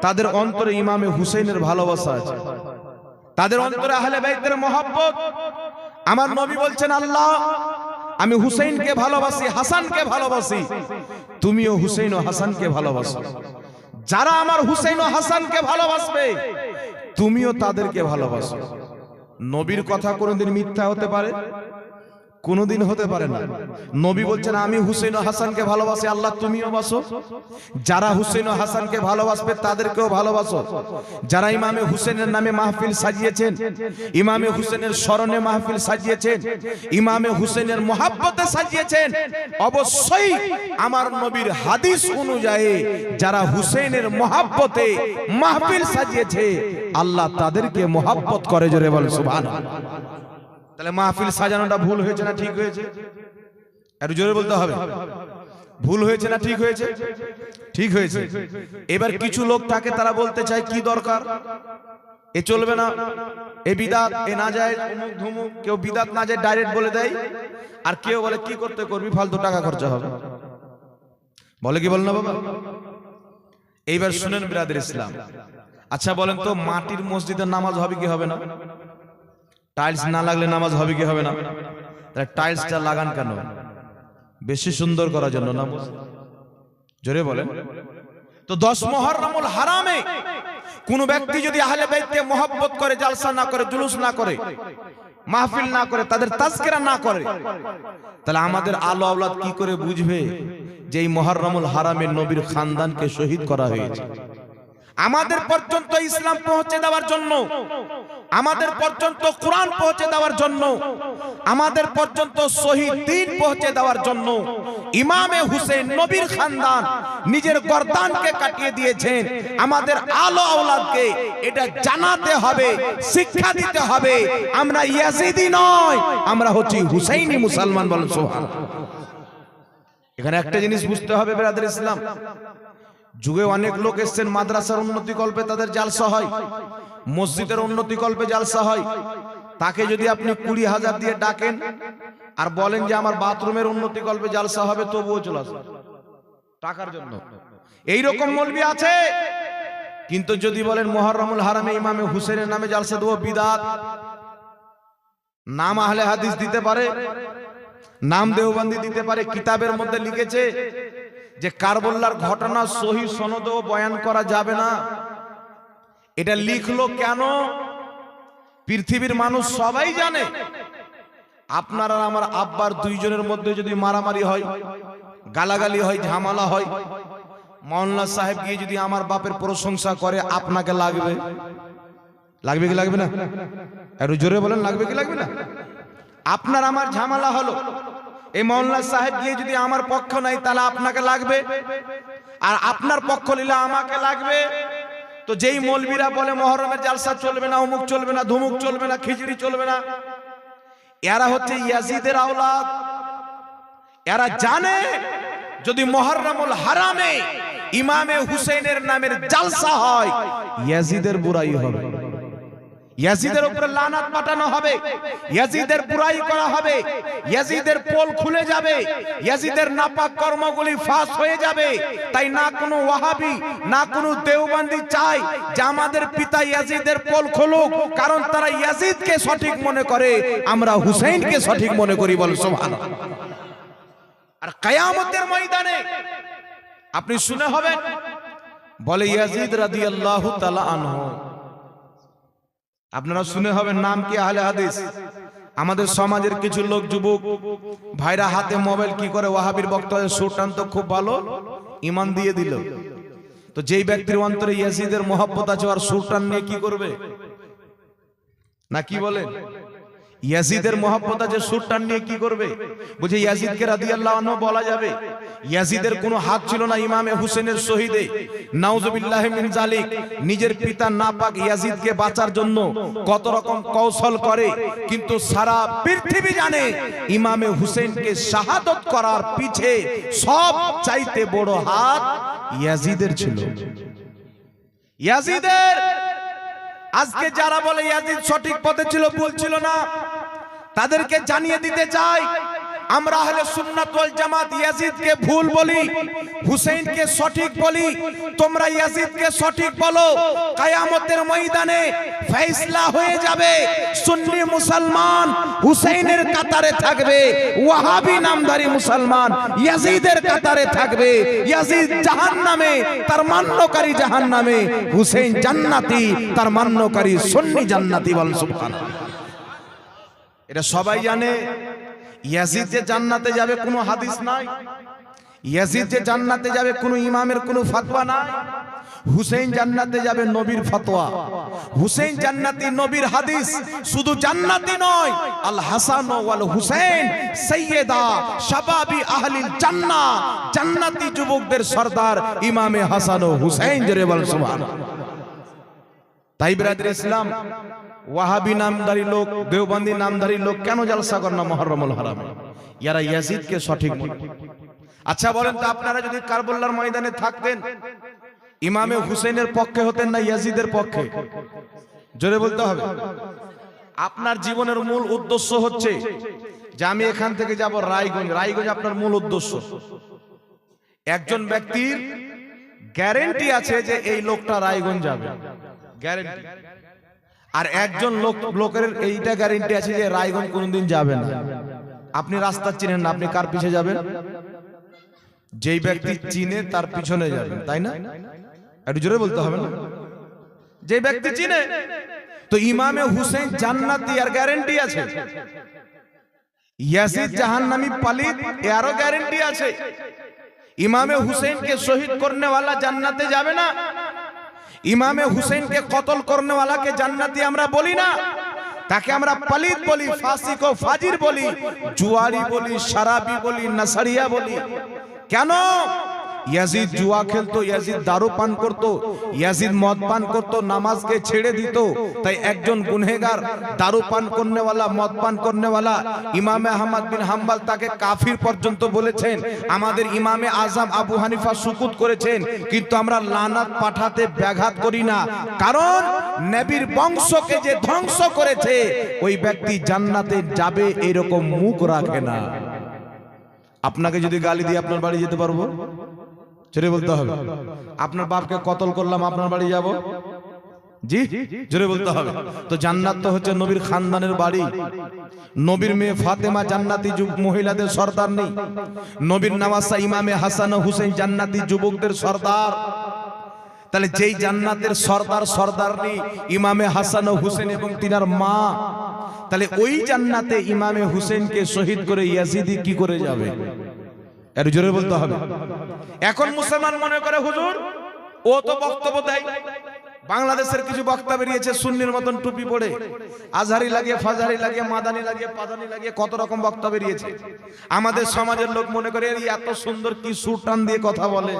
তাদের অন্তরে ইমামে হুসেনের ভালোবাসা আছে। তাদের অন্তরে আহলে বাইতের মহব্বত। আমার নবী বলছেন, আল্লাহ, আমি হুসেইনকে ভালোবাসি, হাসানকে ভালোবাসি। তুমিও হুসেন ও হাসানকে ভালোবাসো। যারা আমার হুসেন ও হাসানকে ভালোবাসবে, তুমিও তাদেরকে ভালোবাসো। নবীর কথা কোনোদিন মিথ্যা হতে পারে? কোনোদিন হতে পারে না। নবী বলছেন, আমি হুসেন হাসানকে ভালোবাসি, আল্লাহ তুমিও বাসো। যারা হুসেন হাসানকে ভালোবাসবে, তাদেরকেও ভালোবাসো। যারা ইমামে হুসেনের নামে মাহফিল সাজিয়েছেন, ইমামে হুসেনের স্মরণে মাহফিল সাজিয়েছেন, ইমামে হুসেনের মহাব্বতে সাজিয়েছেন, অবশ্যই আমার নবীর হাদিস অনুযায়ী যারা হুসেনের মহাব্বতে মাহফিল সাজিয়েছে, আল্লাহ তাদেরকে মহাব্বত করে জোরে বলে সুবহানাল্লাহ। তাহলে মাহফিল সাজানোটা ভুল হয়েছে না ঠিক হয়েছে? একটু জোরে বলতে হবে। ভুল হয়েছে না ঠিক হয়েছে? ঠিক হয়েছে। এবার কিছু লোক থাকে, তারা বলতে চায়, কি দরকার? এ চলবে না। এ বিদাত, এ না যায় ধুমুক, কেউ বিদাত না যায় ডাইরেক্ট বলে দেয়, আর কেউ বলে, কি করতে করবি? ফালতু টাকা খরচা হবে। বলে কি বল না বাবা? এইবার শুনেন বিরাদের ইসলাম। আচ্ছা বলেন তো, মাটির মসজিদের নামাজ হবে কি হবে না? টাইলস না লাগলে নামাজ হবে কি হবে না? তাহলে টাইলসটা লাগান কেন? বেশি সুন্দর করার জন্য না? জোরে বলেন। তো দশ মহরমুল হারামে কোন ব্যক্তি যদি আহলে বাইতকে মহব্বত করে, জালসা না করে, জুলুস না করে, মাহফিল না করে, তাদের তাজকিরা না করে, তাহলে আমাদের আলো আওলাদ কি করে বুঝবে যে এই মহরমুল হারামের নবীর খানদানকে শহীদ করা হয়েছে? আমাদের পর্যন্ত ইসলাম পৌঁছে দেওয়ার জন্য আমাদের পর্যন্ত কোরআন পৌঁছে দেওয়ার জন্য আমাদের পর্যন্ত শহীদ দিন পৌঁছে দেওয়ার জন্য ইমামে হুসেন নবীর খানদান নিজের গর্দানকে কাটিয়ে দিয়েছেন। আমাদের আলো আওলাদকে এটা জানাতে হবে শিক্ষা দিতে হবে। আমরা ইয়াজিদি নয় আমরা হচ্ছি হুসাইনি মুসলমান বলেন সোহান এখানে একটা জিনিস বুঝতে হবে বেরাদের ইসলাম। যুগে অনেক লোক এসছেন, মাদ্রাসার উন্নতি কল্পে তাদের জালসা হয়, মসজিদের উন্নতি কল্পে জালসা হয়। তাকে যদি আপনি কুড়ি হাজার দিয়ে ডাকেন আর বলেন যে আমার বাথরুমের উন্নতি কল্পে জালসা হবে, তবুও চলে আসবে। টাকার জন্য। এইরকম মলবি আছে। কিন্তু যদি বলেন মোহররমুল হারামে ইমামে হুসেনের নামে জালসা দেবো বিদাত। নাম আহলে হাদিস দিতে পারে, নাম দেওবন্দি দিতে পারে, কিতাবের মধ্যে লিখেছে যে কারবল্লার ঘটনা সহি সনদেও বয়ান করা যাবে না। এটা লিখলো কেন? পৃথিবীর মানুষ সবাই জানে। আপনার আর আমার আব্বার দুইজনের মধ্যে যদি মারামারি হয়, গালাগালি হয়, ঝামেলা হয় মৌলানা সাহেব গিয়ে যদি আমার বাপের প্রশংসা করে, আপনাকে লাগবে? লাগবে কি লাগবে না? একটু জোরে বলেন, লাগবে কি লাগবে না? আপনার আমার ঝামেলা হলো। এই মৌলানা সাহেব গিয়ে যদি আমার পক্ষ নাই, তাহলে আপনাকে লাগবে। আর আপনার পক্ষ নিলে আমাকে লাগবে। তো যেই মৌলবীরা বলে, মহরমের জালসা চলবে না, অমুক চলবে না, ধুমুক চলবে না, খিচড়ি চলবে না, এরা হচ্ছে ইয়াজিদের আওলাদ। এরা জানে, যদি মহরমুল হারামে ইমামে হুসেনের নামের জালসা হয়, ইয়াজিদের বুড়াই হবে। ইয়াজিদের উপরে লানাত পাঠানো হবে। ইয়াজিদের বুরাই করা হবে। ইয়াজিদের পোল খুলে যাবে। ইয়াজিদের নাপাক কর্মগুলি ফাঁস হয়ে যাবে। তাই না কোনো ওয়াহাবি না কোনো দেওবন্দি চাই যে আমাদের পিতা ইয়াজিদের পোল খুলুক। কারণ তারা ইয়াজিদকে সঠিক মনে করে। আমরা হুসেইনকে সঠিক মনে করি বল সুবহানাল্লাহ। আর কায়ামতের ময়দানে আপনি শুনে হবেন। বলে ইয়াজিদ রাদিয়াল্লাহু তাআলা আনহু। আপনারা শুনে হবেন নাম কি আহলে হাদিস? আমাদের সমাজের কিছু লোক, যুবক, ভাইরা হাতে মোবাইল কি করে? ওয়াহাবির বক্তব্যের সুরটান তো খুব ভালো ইমান দিয়ে দিল। তো যেই ব্যক্তির অন্তরে ইয়াজিদের মহব্বত আছে আর সুরটান নিয়ে কি করবে? না কি বলেন ইয়াজিদের মহব্বত আছে সুরটান নিয়ে কি করবে? বুঝে ইয়াজিদকে রাদিয়াল্লাহু আনহু বলা যাবে, ইয়াজিদের কোনো হাত ছিল না ইমামে হুসেনের শহীদে। নাউজুবিল্লাহ মিন জালিক নিজের পিতা নাপাক ইয়াজিদকে বাঁচার জন্য কত রকম কৌশল করে, কিন্তু সারা পৃথিবী জানে ইমামে হুসেনকে শাহাদত করার পিছে সব চাইতে বড় হাত ইয়াজিদের ছিল। ইয়াজিদের! আজকে যারা বলে ইয়াজিদ সঠিক পথে ছিল, ভুল ছিল না তাদেরকে জানিয়ে দিতে চাই, আমরা হলে সুন্নাত ওয়াল জামাত ইয়াজিদকে ভুল বলি, হুসেইনকে সঠিক বলি, তোমরা ইয়াজিদকে সঠিক বলো, কিয়ামতের ময়দানে ফয়সালা হয়ে যাবে, সুন্নি মুসলমান হুসেইনের কাতারে থাকবে, ওয়াহাবি নামধারী মুসলমান ইয়াজিদের কাতারে থাকবে, ইয়াজিদ জাহান্নামে, তার মান্যকারী জাহান্নামে, হুসেইন জান্নাতি, তার মান্যকারী সুন্নি জান্নাতি বল সুবহানাল্লাহ। এটা সবাই জানে। ইয়াজিদ যে জান্নাতে যাবে কোনো হাদিস নাই। ইয়াজিদ যে জান্নাতে যাবে কোনো ইমামের কোনো ফতোয়া নাই। হুসেইন জান্নাতে যাবে নবীর ফতোয়া। হুসেইন জান্নাতি নবীর হাদিস শুধু জান্নাতি নয় আল হাসান ওয়াল হুসেইন সাইয়্যিদা শাবাবি আহলিল জান্নাহ জান্নাতি যুবকদের সর্দার ইমামে হাসান ও হুসেইন জরে বল সুবহানাল্লাহ। তাই ব্রাদার ইসলাম ওয়াহাবি নামধারী লোক, দেওবন্দি নামধারী লোক কেন জালসা করে না মহরমুল হারামে? ইয়ারা ইয়াজিদকে সঠিক আচ্ছা বলেন তো আপনারা যদি কারবুল্লার ময়দানে থাকতেন, ইমামে হুসেনের পক্ষে হতেন না ইয়াজিদের পক্ষে? জোরে বলতে হবে। আপনার জীবনের মূল উদ্দেশ্য হচ্ছে যে আমি এখান থেকে যাব রায়গঞ্জ। রায়গঞ্জ আপনার মূল উদ্দেশ্য। একজন ব্যক্তির গ্যারেন্টি আছে যে এই লোকটা রায়গঞ্জ যাবে। গ্যারেন্টি। আর একজন লোক লোকের এইটা গ্যারেন্টি আছে যে রায়গঞ্জ কোনোদিন যাবে না। আপনি রাস্তা চিনেন না, আপনি কার পিছে যাবেন? যেই ব্যক্তি চিনে, তার পিছনে যাবেন, তাই না? একটু জোরে বলতে হবে না? যে ব্যক্তি চিনে, তো ইমামে হুসেন জান্নাতি আর গ্যারেন্টি আছে। ইয়াসিদ জাহান্নামী পালিত এরও গ্যারেন্টি আছে। ইমামে হুসেনকে শহীদ করনে वाला জান্নাতে যাবে না? ইমামে হুসেনকে কতল করনে वालाকে জান্নাতি আমরা বলি না। তাকে আমরা পালিত বলি ফাসিক ও ফাজির বলি জুয়ারি বলি সারাবি বলি নাসারিয়া বলি। কেন? ইয়াজিদ জুয়া খেলতো, ইয়াজিদ দারু পান করত, ইয়াজিদ মদ পান করত, নামাজকে ছেড়ে দিত। তাই একজন গুনহেগার দারু পান করনেওয়ালা, মদ পান করনেওয়ালা, ইমামে আহমদ বিন হাম্বাল তাকে কাফির পর্যন্ত বলেছেন, আমাদের ইমামে আজম আবু হানিফা সুকুত করেছেন, কিন্তু আমরা লানাত পাঠাতে ব্যাঘাত করি না। কারণ নবীর বংশকে যে ধ্বংস করেছে, ওই ব্যক্তি জান্নাতে যাবে এরকম মুখ রাখে না। আপনাকে যদি গালি দিয়ে আপনার বাড়ি যেতে পারব? জোরে বলতে হবে। আপনার বাপকে কতল করলাম, আপনার বাড়ি যাব? জি? জোরে বলতে হবে। তো জান্নাত তো হচ্ছে নবীর খানদানের বাড়ি। নবীর মেয়ে ফাতেমা জান্নাতি যুব মহিলাদের সর্দার নেই। নবীর নামাসা ইমামে হাসান হুসেন জান্নাতি যুবকদের সর্দার। তাহলে যেই জান্নাতের সর্দার সর্দার নেই, ইমামে হাসান হুসেন এবং তিনার মা, তাহলে ওই জান্নাতে ইমামে হুসেনকে শহীদ করে ইয়াজিদি কি করে যাবে? এর জোরে বলতে হবে। এখন মুসলমান মনে করে, হুজুর, ও তো বক্তব্য দেয়। বাংলাদেশের কিছু বক্তা বেরিয়েছে, সুন্নির মতন টুপি পরে। আজহারি লাগিয়ে ফাজারি লাগিয়ে, মাদানি লাগিয়ে, পাদানি লাগিয়ে কত রকম বক্তা বেরিয়েছে। আমাদের সমাজের লোক মনে করে এত সুন্দর কি সুর টান দিয়ে কথা বলে।